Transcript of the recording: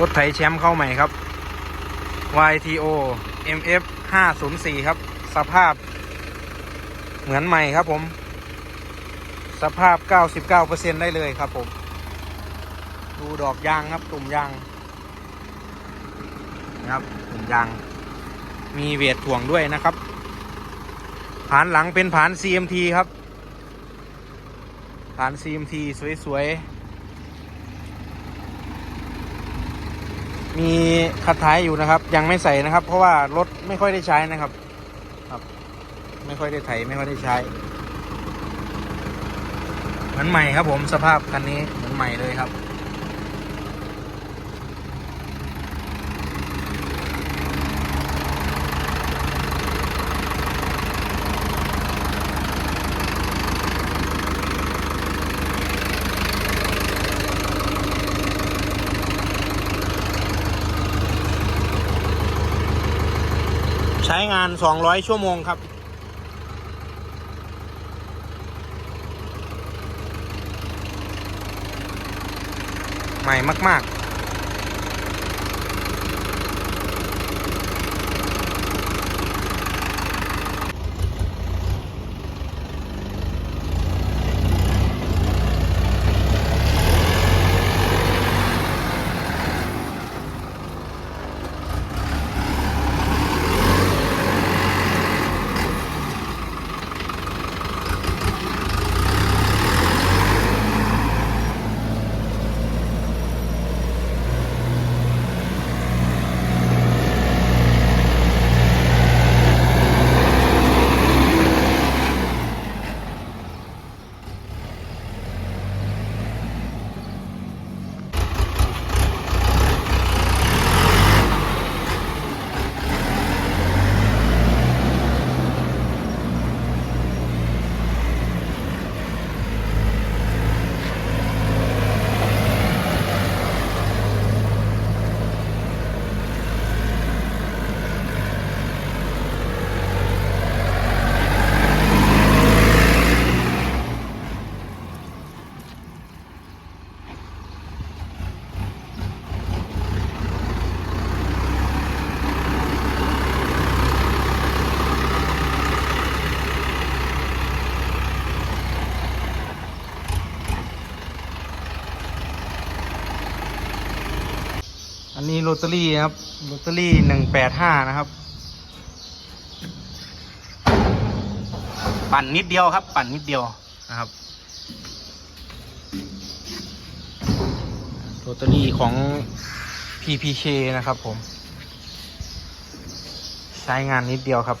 รถไถแชมป์เข้าใหม่ครับ YTO MF 504 ครับ สภาพ เหมือนใหม่ครับผม สภาพ 99%ได้เลยครับผม ดูดอกยางครับ ตุ่มยางนะครับตุ่มยาง มีเวทถ่วงด้วยนะครับ ผานหลังเป็นผาน CMT ครับ ผาน CMT สวยๆ มีคัดท้ายอยู่นะครับ ยังไม่ใส่นะครับ เพราะว่ารถไม่ค่อยได้ใช้นะครับครับ ไม่ค่อยได้ไถไม่ค่อยได้ใช้เหมือนใหม่ครับผมสภาพคันนี้เหมือนใหม่เลยครับ ช้งาน 200 ชั่วโมงครับ ใหม่มาก ๆ อันนี้โรตารี่ครับโรตารี่หนึ่งแปดห้านะครับ ปั่นนิดเดียวครับ ปั่นนิดเดียวนะครับโรตารี่ของ PPK นะครับผม ใช้งานนิดเดียวครับ